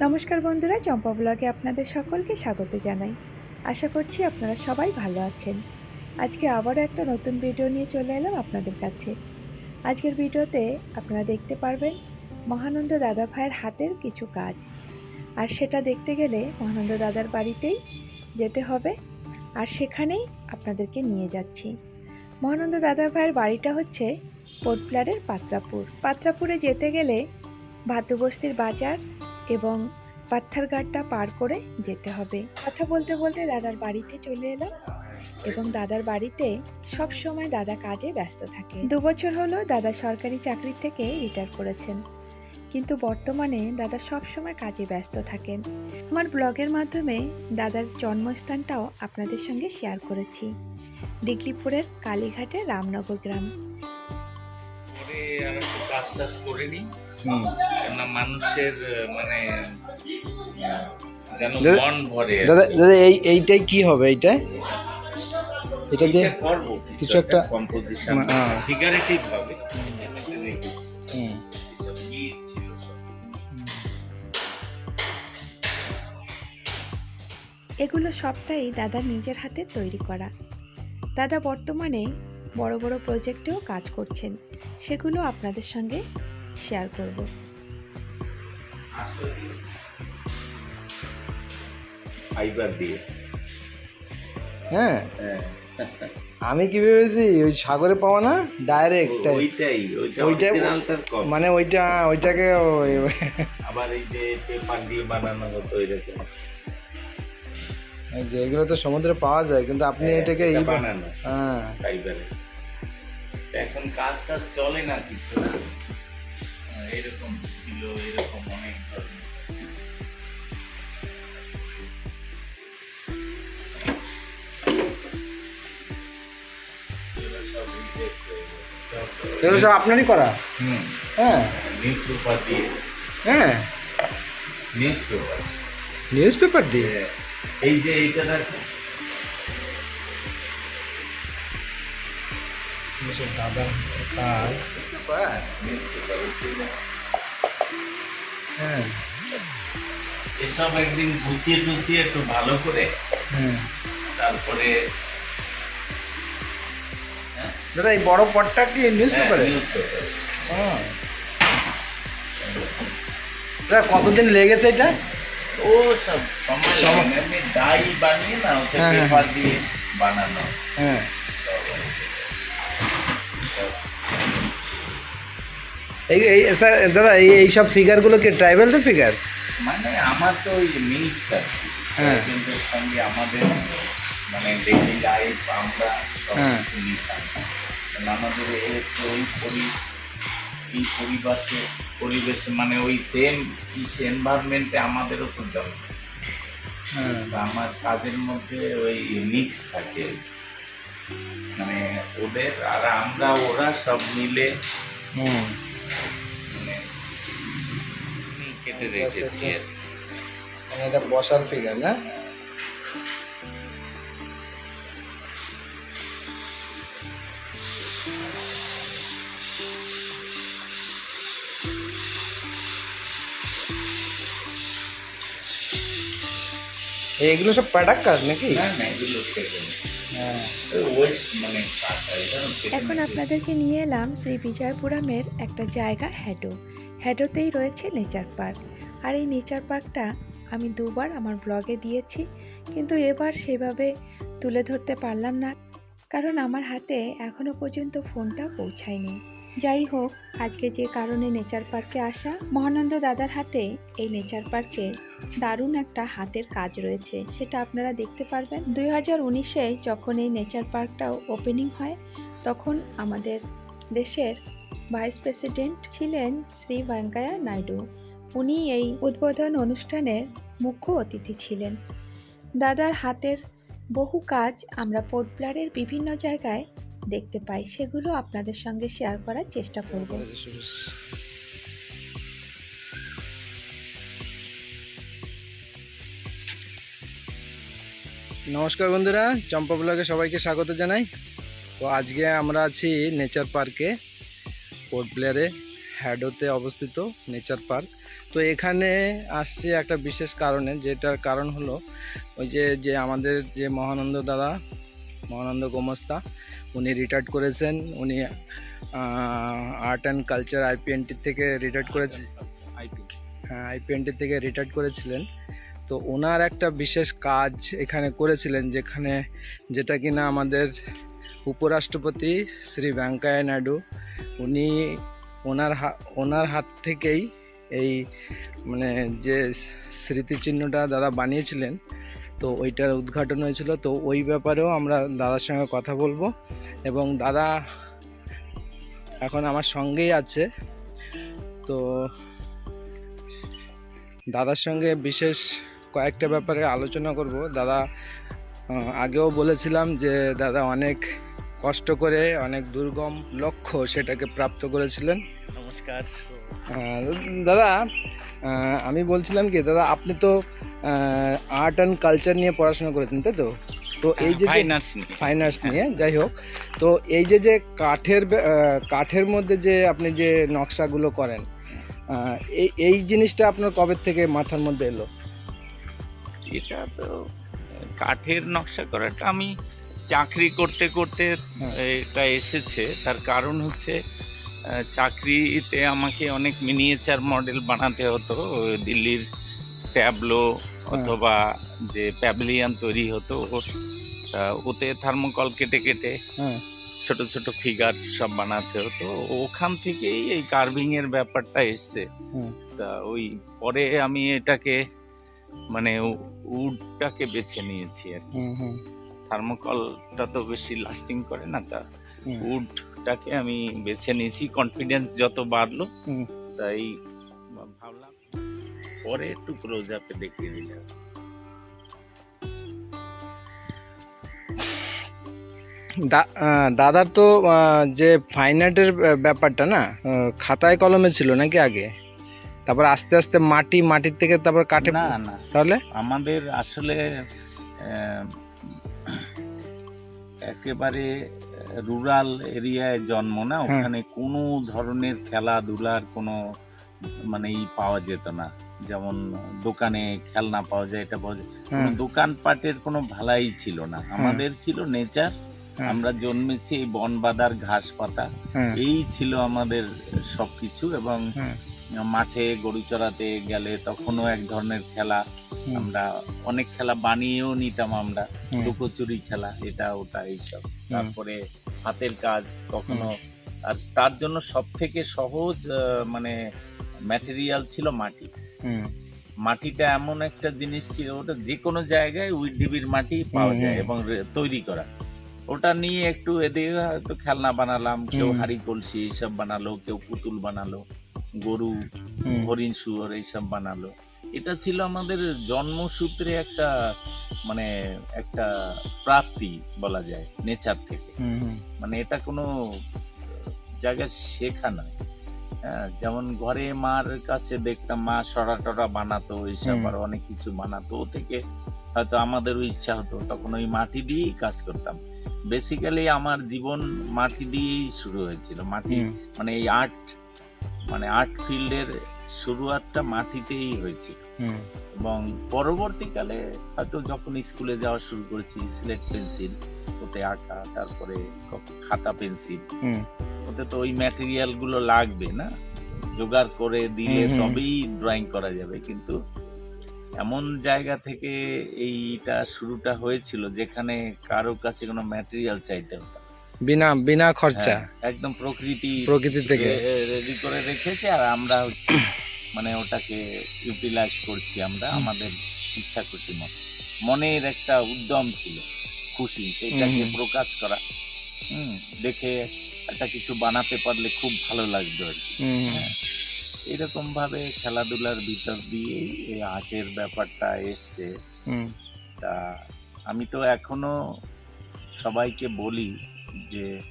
নমস্কার বন্ধুরা, চম্পা ব্লগে আপনাদের সকলকে স্বাগত জানাই। আশা করছি আপনারা সবাই ভালো আছেন। আজকে আবারও একটা নতুন ভিডিও নিয়ে চলে এলাম আপনাদের কাছে। আজকের ভিডিওতে আপনারা দেখতে পারবেন মহানন্দ দাদা ভাইয়ের হাতের কিছু কাজ। আর সেটা দেখতে গেলে মহানন্দ দাদার বাড়িতেই যেতে হবে। আর সেখানেই আপনাদেরকে নিয়ে যাচ্ছি। মহানন্দ দাদা ভাইয়ের বাড়িটা হচ্ছে পোর্টপ্লারের পাত্রাপুর। পাত্রাপুরে যেতে গেলে ভাতবস্তির বাজার এবং পাত্থারঘাটটা পার করে যেতে হবে। কথা বলতে বলতে দাদার বাড়িতে চলে এলাম এবং দাদার বাড়িতে সব সময় দাদা কাজে ব্যস্ত থাকে। দু বছর হলো দাদা সরকারি চাকরি থেকে রিটায়ার করেছেন। কিন্তু বর্তমানে দাদা সব সময় কাজে ব্যস্ত থাকেন। আমার ব্লগের মাধ্যমে দাদার জন্মস্থানটাও আপনাদের সঙ্গে শেয়ার করেছি। ডিগলিপুরের কালীঘাটের রামনগর গ্রাম। করে নিই। কেননা মানুষের মানে যেন দাদা- মন ভরে দাদা দাদা এই এইটাই কি হবে? এইটা? এটা দিয়ে করব কিছু একটা- কম্পোজিশন। ফিগারেটিভ হবে। এগুলো সবটাই দাদা নিজের হাতে তৈরি করা। দাদা বর্তমানে বড় বড় প্রজেক্টেও কাজ করছেন। সেগুলো আপনাদের সঙ্গে শেয়ার করব। ফাইবার দিয়ে। হ্যাঁ? হ্যাঁ। আমি কি ভেবেছি ওই সাগরে পাওয়া না? ডাইরেক্ট ওইটাই ওইটা মানে ওইটা ওইটাকে ওই- আবার এই যে পেপার দিয়ে বানানো হতো এরকম যে এগুলো তো সমুদ্রে পাওয়া যায় কিন্তু আপনি হ্যাঁ, এটাকে এই বানানো। হ্যাঁ। এখন কাজটা চলে না কিছু না? এরকম ছিল এরকম অনেক ধরনের এগুলো সব হয়ে আপনারই করা? হ্যাঁ। নিউজ পেপার দিয়ে। হ্যাঁ। নিউজ পেপার নিউজ পেপার দিয়ে এই যে এইটা দেখো। দাদা কাজ। নিউজ হ্যাঁ। এসব একদিন গুছিয়ে টুছিয়ে একটু ভালো করে। তারপরে হ্যাঁ, দাদা এই বড় পটটা কি নিউজ পেপারে হ্যাঁ দাদা কতদিন লেগেছে এটা? ও সব সময় এমনি ডাই বানিয়ে না ওতে হ্যাঁ, হ্যাঁ, পেপার দিয়ে বানানো। হ্যাঁ। এই এই স্যার দাদা এই এই সব ফিগারগুলো কি ট্রাইবেলদের ফিগার মানে আমার তো ওই মিক্স আর হ্যাঁ। সঙ্গে আমাদের মানে ডেইলি লাইফ আমরা সব হ্যাঁ। কিছু মিশাই। আমাদের এ তো ওই পরি এই পরিবেশে পরিবেশে মানে ওই সেম এনভায়রনমেন্টে আমাদেরও তো জন্ম। হ্যাঁ। আমার কাজের মধ্যে ওই মিক্স থাকে মানে ওদের আর আমরা ওরা সব মিলে হুম। কেটে রেখেছি আর মানে এটা বসার ফিগার না? এগুলো সব প্যাডাক কাজ নাকি? এখন আপনাদেরকে নিয়ে এলাম শ্রী বিজয়পুরামের একটা জায়গা হ্যাডো হ্যাডোতেই রয়েছে নেচার পার্ক। আর এই নেচার পার্কটা আমি দুবার আমার ব্লগে দিয়েছি, কিন্তু এবার সেভাবে তুলে ধরতে পারলাম না, কারণ আমার হাতে এখনও পর্যন্ত ফোনটা পৌঁছায়নি। যাই হোক, আজকে যে কারণে নেচার পার্কে আসা, মহানন্দ দাদার হাতে এই নেচার পার্কে দারুণ একটা হাতের কাজ রয়েছে, সেটা আপনারা দেখতে পারবেন। দুই হাজার উনিশে যখন এই নেচার পার্কটাও ওপেনিং হয়, তখন আমাদের দেশের ভাইস প্রেসিডেন্ট ছিলেন শ্রী ভেঙ্কায়া নাইডু। উনি এই উদ্বোধন অনুষ্ঠানের মুখ্য অতিথি ছিলেন। দাদার হাতের বহু কাজ আমরা পোর্ট ব্লারের বিভিন্ন জায়গায় দেখতে পাই। সেগুলো আপনাদের সঙ্গে শেয়ার করার চেষ্টা করব। নমস্কার বন্ধুরা, চম্পা ব্লগে সবাইকে স্বাগত জানাই। তো আজকে আমরা আছি নেচার পার্কে। পোর্ট প্লেয়ারে হ্যাডোতে অবস্থিত নেচার পার্ক। তো এখানে আসছে একটা বিশেষ কারণে, যেটার কারণ হলো ওই যে যে আমাদের যে মহানন্দ দাদা, মহানন্দ গোমস্তা, উনি রিটায়ার্ড করেছেন, উনি আর্ট অ্যান্ড কালচার আইপিএনটি থেকে রিটায়ার্ড করেছেন হ্যাঁ আইপিএনটি থেকে রিটায়ার্ড করেছিলেন। তো ওনার একটা বিশেষ কাজ এখানে করেছিলেন, যেখানে, যেটা কিনা আমাদের উপরাষ্ট্রপতি শ্রী ভেঙ্কাইয়া নাইডু, উনি ওনার হা- ওনার হাত থেকেই এই মানে যে স্মৃতিচিহ্নটা দাদা বানিয়েছিলেন, তো ওইটার উদ্ঘাটন হয়েছিল। তো ওই ব্যাপারেও আমরা দাদার সঙ্গে কথা বলব এবং দাদা এখন আমার সঙ্গেই আছে। তো দাদার সঙ্গে বিশেষ কয়েকটা ব্যাপারে আলোচনা করব। দাদা আগেও বলেছিলাম যে দাদা অনেক কষ্ট করে অনেক দুর্গম লক্ষ্য সেটাকে প্রাপ্ত করেছিলেন। নমস্কার। দাদা আমি বলছিলাম কি দাদা আপনি তো আর্ট অ্যান্ড কালচার নিয়ে পড়াশোনা করেছেন তাই তো? তো এই যে ফাইন আর্টস নিয়ে। যাই হোক। তো এই যে যে কাঠের কাঠের মধ্যে যে আপনি যে নকশাগুলো করেন এই এই জিনিসটা আপনার কবে থেকে মাথার মধ্যে এলো? এটা তো কাঠের নকশা করাটা আমি চাকরি করতে করতে হ্যাঁ। এটা এসেছে। তার কারণ হচ্ছে চাকরিতে আমাকে অনেক মিনিয়েচার মডেল বানাতে হতো। দিল্লির ট্যাবলো অথবা যে প্যাভিলিয়ান তৈরি হতো ওতে থার্মোকল কেটে কেটে হ্যাঁ। ছোট ছোট ফিগার সব বানাতে হতো। ওখান থেকেই এই কার্ভিং এর ব্যাপারটা এসছে। তা ওই পরে আমি এটাকে মানে উডটাকে বেছে নিয়েছি আর কি। থার্মোকলটা তো বেশি লাস্টিং করে না তা। উডটাকে আমি বেছে নিয়েছি কনফিডেন্স যত বাড়লো তাই ভাবলাম পরে একটু ক্লোজ আপে দেখিয়ে দিলাম দা- দাদার তো যে ফাইন আর্টের ব্যা- ব্যাপারটা না খাতায় কলমে ছিল নাকি আগে? তারপর আস্তে আস্তে মাটি মাটির থেকে তারপর কাটে না না। তাহলে? আমাদের আসলে একেবারে রুরাল এরিয়ায় জন্ম না হ্যাঁ। ওখানে কোনো ধরনের খেলাধুলার কোনো মানে ই পাওয়া যেত না। যেমন দোকানে খেলনা পাওয়া যায় এটা পাওয়া যায়। হ্যাঁ, দোকানপাটের কোনো ভালাই ছিল না। আমাদের ছিল নেচার হ্যাঁ, আমরা জন্মেছি এই বন বাদার ঘাস পাতা। হ্যাঁ, এই ছিল আমাদের সবকিছু এবং হ্যাঁ, মাঠে গরু চড়াতে গেলে তখনও এক ধরনের খেলা। আমরা অনেক খেলা বানিয়েও নিতাম আমরা। লুকোচুরি খেলা এটা ওটা এইসব। তারপরে হাতের কাজ কখনো। আর তার জন্য সব থেকে সহজ মানে ম্যাটেরিয়াল ছিল মাটি। মাটিটা এমন একটা জিনিস ছিল ওটা যে কোনো জায়গায় উইডিবির মাটি পাওয়া যায় এবং তৈরি করা। ওটা নিয়ে একটু এদিকে হয়তো খেলনা বানালাম কেউ হাড়ি কলসি এইসব বানালো কেউ পুতুল বানালো। গরু হরিণ শুয়োর এইসব বানালো। এটা ছিল আমাদের জন্মসূত্রে একটা মানে একটা প্রাপ্তি বলা যায় নেচার থেকে। মানে এটা কোনো জায়গায় শেখা নয়। যেমন ঘরে মার কাছে দেখতাম মা সরা টরা বানাতো এইসব আর অনেক কিছু বানাতো। ও থেকে হয়তো আমাদেরও ইচ্ছা হতো তখন ওই মাটি দিয়েই কাজ করতাম। বেসিক্যালি আমার জীবন মাটি দিয়েই শুরু হয়েছিল। মাটি মানে এই আর্ট মানে আর্ট ফিল্ডের শুরুয়াতটা মাটিতেই হয়েছিল। হুম, এবং পরবর্তীকালে হয়তো যখন স্কুলে যাওয়া শুরু করেছি স্লেট পেন্সিল ওতে আঁকা তারপরে খাতা পেন্সিল। হুম, ওতে তো ওই ম্যাটেরিয়ালগুলো লাগবে না? জোগাড় করে দিলে। তবেই ড্রয়িং করা যাবে। কিন্তু এমন জায়গা থেকে এইটা শুরুটা হয়েছিল যেখানে কারও কাছে কোনো ম্যাটেরিয়াল চাইতে হতো না। বিনা বিনা খরচা। হ্যাঁ, একদম প্রকৃতি প্রকৃতি থেকে। রেডি করে রেখেছে আর আমরা হচ্ছে মানে ওটাকে ইউটিলাইজ করছি আমরা আমাদের ইচ্ছা খুশি মতো মনের একটা উদ্যম ছিল খুশি সেটাকে প্রকাশ করা। হুম দেখে একটা কিছু বানাতে পারলে খুব ভালো লাগবে আর কি। হ্যাঁ, এরকম ভাবে খেলাধুলার ভিতর দিয়েই এই আর্টের ব্যাপারটা এসছে। হুম, তা আমি তো এখনও সবাইকে বলি যে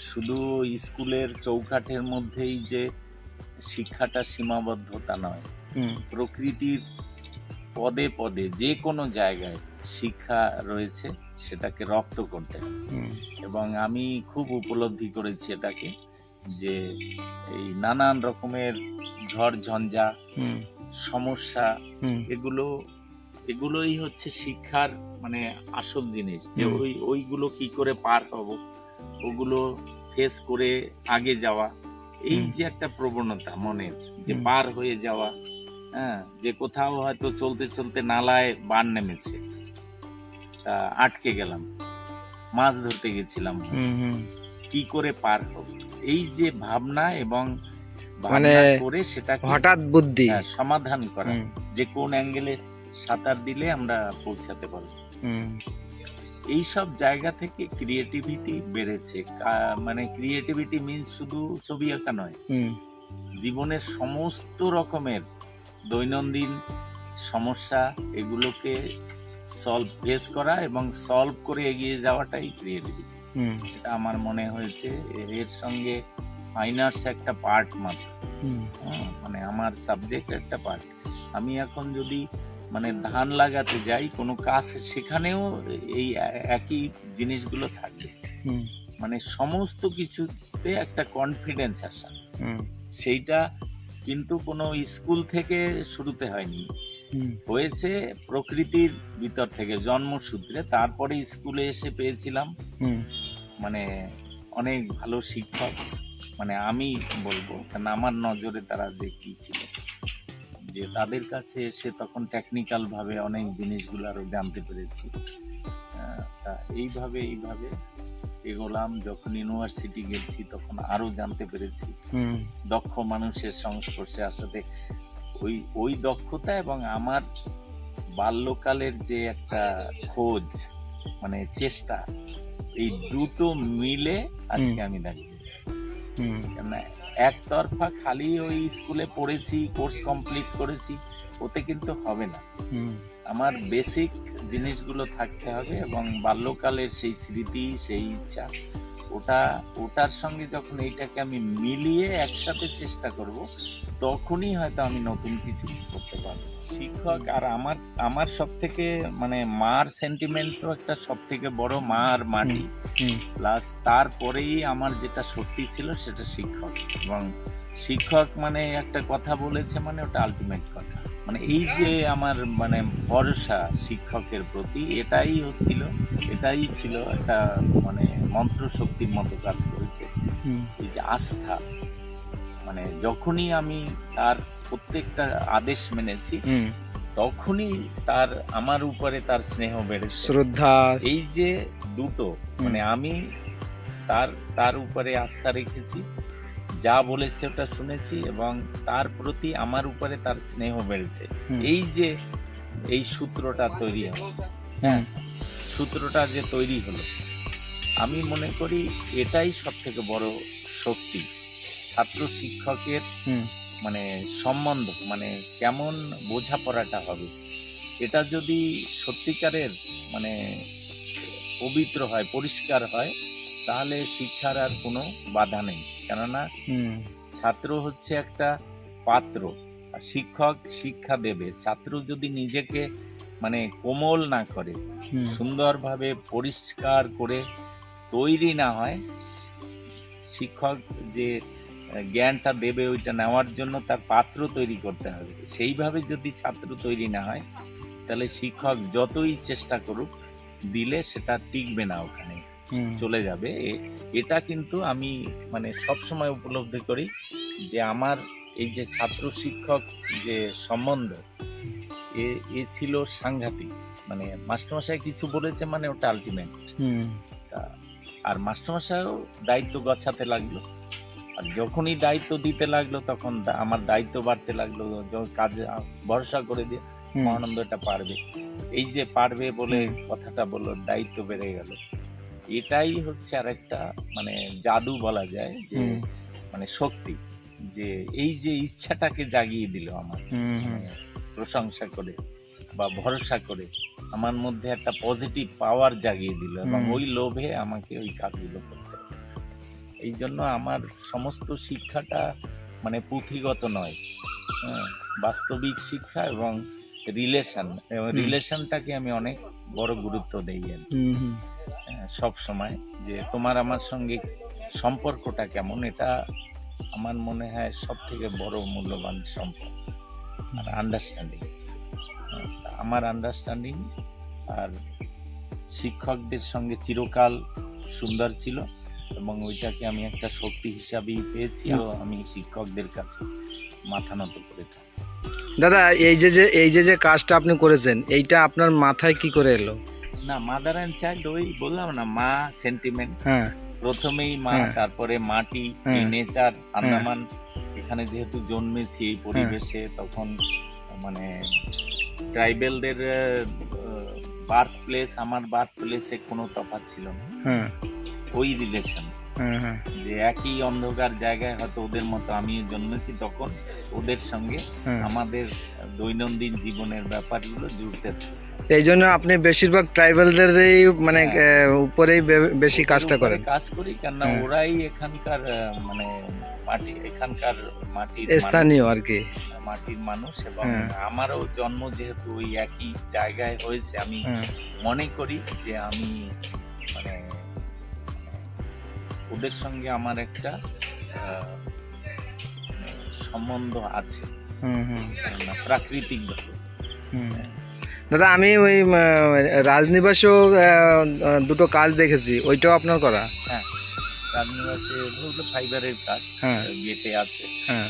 শুধু স্কুলের চৌকাঠের মধ্যেই যে শিক্ষাটা সীমাবদ্ধতা নয় প্রকৃতির পদে পদে যে কোনো জায়গায় শিক্ষা রয়েছে সেটাকে রপ্ত করতে এবং আমি খুব উপলব্ধি করেছি এটাকে যে এই নানান রকমের ঝড় ঝঞ্ঝা সমস্যা এগুলো এগুলোই হচ্ছে শিক্ষার মানে আসল জিনিস যে ওই ওইগুলো কি করে পার হব? ওগুলো ফেস করে আগে যাওয়া। এই যে একটা প্রবণতা মনের যে পার হয়ে যাওয়া হ্যাঁ যে কোথাও হয়তো চলতে চলতে নালায় বান নেমেছে। আটকে গেলাম মাছ ধরতে গেছিলাম। কি করে পার হব? এই যে ভাবনা এবং মানে করে সেটা হঠাৎ বুদ্ধি। সমাধান করা। যে কোন অ্যাঙ্গেলে সাঁতার দিলে আমরা পৌঁছাতে পারব। এই সব জায়গা থেকে ক্রিয়েটিভিটি বেড়েছে। মানে ক্রিয়েটিভিটি মিন্স শুধু ছবি আঁকা নয়। হুম। জীবনের সমস্ত রকমের দৈনন্দিন সমস্যা এগুলোকে সলভ ফেস করা এবং সলভ করে এগিয়ে যাওয়াটাই ক্রিয়েটিভিটি হুম। এটা আমার মনে হয়েছে। এর সঙ্গে ফাইন আর্টস একটা পার্ট মাত্র। হুম, মানে আমার সাবজেক্ট একটা পার্ট আমি এখন যদি মানে ধান লাগাতে যাই কোনো কাজ সেখানেও এই একই জিনিসগুলো হুম। মানে সমস্ত কিছুতে একটা কনফিডেন্স আসা। সেইটা কিন্তু কোনো স্কুল থেকে শুরুতে হয়নি। হয়েছে প্রকৃতির ভিতর থেকে জন্মসূত্রে। তারপরে স্কুলে এসে পেয়েছিলাম। হুম। মানে অনেক ভালো শিক্ষক। মানে আমি বলব কারণ আমার নজরে তারা যে কি ছিল। যে তাদের কাছে এসে তখন টেকনিক্যাল ভাবে অনেক জিনিসগুলো আরও জানতে পেরেছি। তা এইভাবে এইভাবে এগোলাম। যখন ইউনিভার্সিটি গেছি তখন আরও জানতে পেরেছি। হুম। দক্ষ মানুষের সংস্পর্শে আসাতে ওই ওই দক্ষতা এবং আমার বাল্যকালের যে একটা খোঁজ মানে চেষ্টা এই দুটো মিলে আজকে আমি দাঁড়িয়েছি হুম। কেননা একতরফা খালি ওই স্কুলে পড়েছি কোর্স কমপ্লিট করেছি ওতে কিন্তু হবে না। আমার বেসিক জিনিসগুলো থাকতে হবে এবং বাল্যকালের সেই স্মৃতি সেই ইচ্ছা ওটা ওটার সঙ্গে যখন এইটাকে আমি মিলিয়ে একসাথে চেষ্টা করব তখনই হয়তো আমি নতুন কিছু করতে পারব। শিক্ষক আর আমার আমার সব থেকে মানে মার সেন্টিমেন্ট তো একটা সব থেকে বড় মা আর মাটি প্লাস তারপরেই আমার যেটা সত্যি ছিল সেটা শিক্ষক। এবং শিক্ষক মানে একটা কথা বলেছে মানে ওটা আলটিমেট কথা। মানে এই যে আমার মানে ভরসা শিক্ষকের প্রতি এটাই হচ্ছিল এটাই ছিল একটা মানে মন্ত্র শক্তির মতো কাজ করেছে। এই যে আস্থা। মানে যখনই আমি তার প্রত্যেকটা আদেশ মেনেছি তখনই তার আমার উপরে তার স্নেহ বেড়েছে। শ্রদ্ধা। এই যে দুটো মানে আমি তার তার উপরে আস্থা রেখেছি যা বলেছে ওটা শুনেছি এবং তার প্রতি আমার উপরে তার স্নেহ বেড়েছে। এই যে এই সূত্রটা তৈরি হলো। হুম, সূত্রটা যে তৈরি হলো আমি মনে করি এটাই সব থেকে বড় শক্তি। ছাত্র শিক্ষকের মানে সম্বন্ধ মানে কেমন বোঝাপড়াটা হবে? এটা যদি সত্যিকারের মানে পবিত্র হয় পরিষ্কার হয় তাহলে শিক্ষার আর কোনো বাধা নেই। কেননা ছাত্র হচ্ছে একটা পাত্র আর শিক্ষক শিক্ষা দেবে। ছাত্র যদি নিজেকে মানে কোমল না করে সুন্দরভাবে পরিষ্কার করে তৈরি না হয় শিক্ষক যে জ্ঞানটা দেবে ওইটা নেওয়ার জন্য তার পাত্র তৈরি করতে হবে। সেইভাবে যদি ছাত্র তৈরি না হয় তাহলে শিক্ষক যতই চেষ্টা করুক দিলে সেটা টিকবে না ওখানে চলে যাবে। এটা কিন্তু আমি মানে সব সময় উপলব্ধি করি যে আমার এই যে ছাত্র শিক্ষক যে সম্বন্ধ এ এ ছিল সাংঘাতিক। মানে মাস্টারমশাই কিছু বলেছে মানে ওটা আলটিমেট হুম, আর মাস্টারমশাইও দায়িত্ব গছাতে লাগল। আর যখনই দায়িত্ব দিতে লাগল তখন আমার দায়িত্ব বাড়তে লাগল কাজে ভরসা করে দিয়ে হুম, মহানন্দ এটা পারবে। এই যে পারবে বলে কথাটা বলল দায়িত্ব বেড়ে গেল। এটাই হচ্ছে আর একটা মানে জাদু বলা যায় যে মানে শক্তি যে এই যে ইচ্ছাটাকে জাগিয়ে দিল আমার মানে প্রশংসা করে বা ভরসা করে আমার মধ্যে একটা পজিটিভ পাওয়ার জাগিয়ে দিল এবং ওই লোভে আমাকে ওই কাজগুলো করতে হবে। এই জন্য আমার সমস্ত শিক্ষাটা মানে পুঁথিগত নয় হ্যাঁ, বাস্তবিক শিক্ষা এবং রিলেশন এবং। রিলেশনটাকে আমি অনেক বড় গুরুত্ব দিই আর হুম, সব সময় যে তোমার আমার সঙ্গে সম্পর্কটা কেমন এটা আমার মনে হয় সব থেকে বড় মূল্যবান সম্পর্ক আর আন্ডারস্ট্যান্ডিং আমার আন্ডারস্ট্যান্ডিং আর শিক্ষকদের সঙ্গে চিরকাল সুন্দর ছিল। এবং ওইটাকে আমি একটা শক্তি হিসাবেই পেয়েছি আমি শিক্ষকদের কাছে মাথা নত করেছি দাদা এই যে যে এই যে যে কাজটা আপনি করেছেন এইটা আপনার মাথায় কি করে এলো? না মাদার অ্যান্ড চাইল্ড ওই বললাম না মা সেন্টিমেন্ট হ্যাঁ। প্রথমেই মা হ্যাঁ। তারপরে মাটি হ্যাঁ। নেচার আন্দামান। এখানে যেহেতু জন্মেছি এই পরিবেশে তখন মানে ট্রাইবেলদের বার্থ প্লেস আমার বার্থ প্লেসে কোনো তফাৎ ছিল না। হ্যাঁ। ওই রিলেশন যে একই অন্ধকার জায়গায় হয়তো ওদের মতো আমি জন্মেছি তখন ওদের সঙ্গে আমাদের দৈনন্দিন জীবনের ব্যাপারগুলো জুড়তে থাকে। এই জন্য আপনি বেশিরভাগ ট্রাইবেলদের এই মানে হ্যাঁ। উপরেই বেশি কাজটা করেন কাজ করি কেননা হ্যাঁ। ওরাই এখানকার মানে মাটি এখানকার মাটির স্থানীয় আর কি মাটির মানুষ এবং হ্যাঁ। আমারও জন্ম যেহেতু ওই একই জায়গায় হয়েছে আমি মনে করি যে আমি মানে ওদের সঙ্গে আমার একটা মানে সম্বন্ধ আছে। প্রাকৃতিকভাবে হুম। দাদা আমি ওই রাজনিবাসেও দুটো কাজ দেখেছি। ওইটাও আপনার করা? রাজনিবাসে বলতে ফাইবারের কাজ হ্যাঁ। গেটে আছে হ্যাঁ।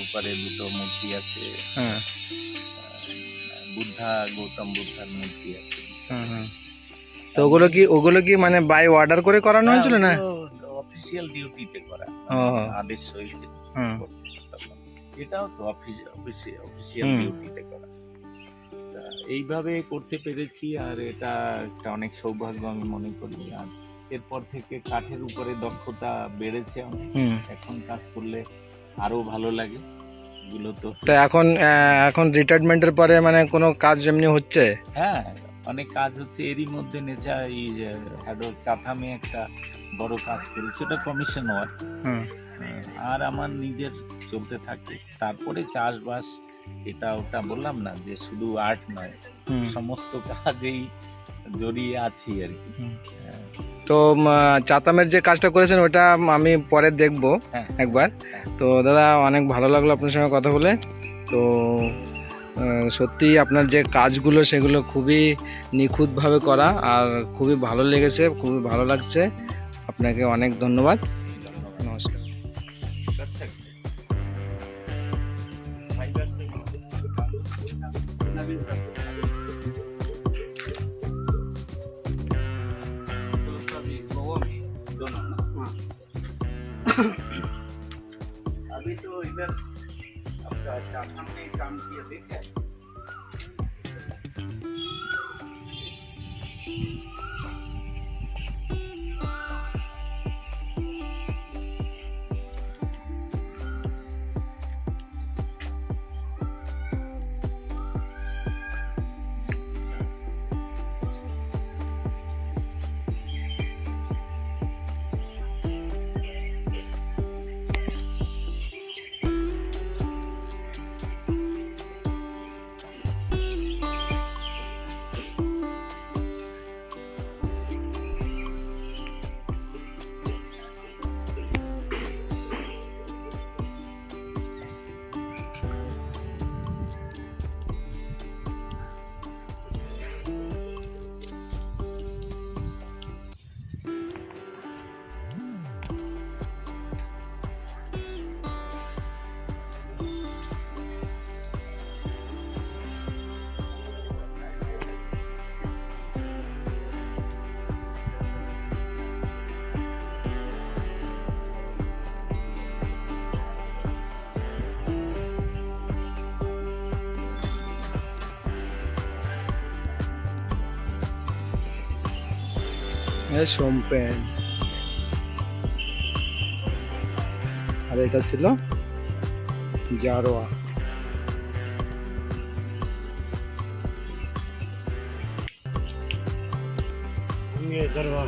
উপরে দুটো মূর্তি আছে। হ্যাঁ। বুদ্ধা গৌতম বুদ্ধার মূর্তি আছে। হ্যাঁ হ্যাঁ তো ওগুলো কি ওগুলো কি মানে বাই অর্ডার করে করানো হয়েছিল না? অফিসিয়াল ডিউটিতে করা আদেশ হয়েছে। এটাও তো অফিসিয়াল ডিউটিতে করা। এইভাবে করতে পেরেছি আর এটা একটা অনেক সৌভাগ্য আমি মনে করি। আর এরপর থেকে কাঠের উপরে দক্ষতা বেড়েছে এখন কাজ করলে আরও ভালো লাগে। এগুলো তো তো এখন এখন রিটায়ারমেন্টের পরে মানে কোনো কাজ এমনি হচ্ছে? হ্যাঁ অনেক কাজ হচ্ছে। এরই মধ্যে নেচা এই হ্যাডো চাথামে একটা বড় কাজ করি সেটা কমিশন ওয়ার্ক হুম। আর আমার নিজের চলতে থাকে। তারপরে চাষবাস এটা ওটা বললাম না যে শুধু আর্ট নয় সমস্ত কাজেই জড়িয়ে আছি আর কি। হ্যাঁ, তো চাতামের যে কাজটা করেছেন ওটা আমি পরে দেখব হ্যাঁ। একবার। তো দাদা অনেক ভালো লাগল আপনার সঙ্গে কথা বলে। তো সত্যি আপনার যে কাজগুলো সেগুলো খুবই নিখুঁতভাবে করা আর খুবই ভালো লেগেছে খুবই ভালো লাগছে। আপনাকে অনেক ধন্যবাদ ধন্যবাদ। নমস্কার Perfect. अभी तो इधर आपका चाथम में काम किया देखे হ্যাঁ সোমপ্যান আর এটা ছিল জারোয়া জারোয়া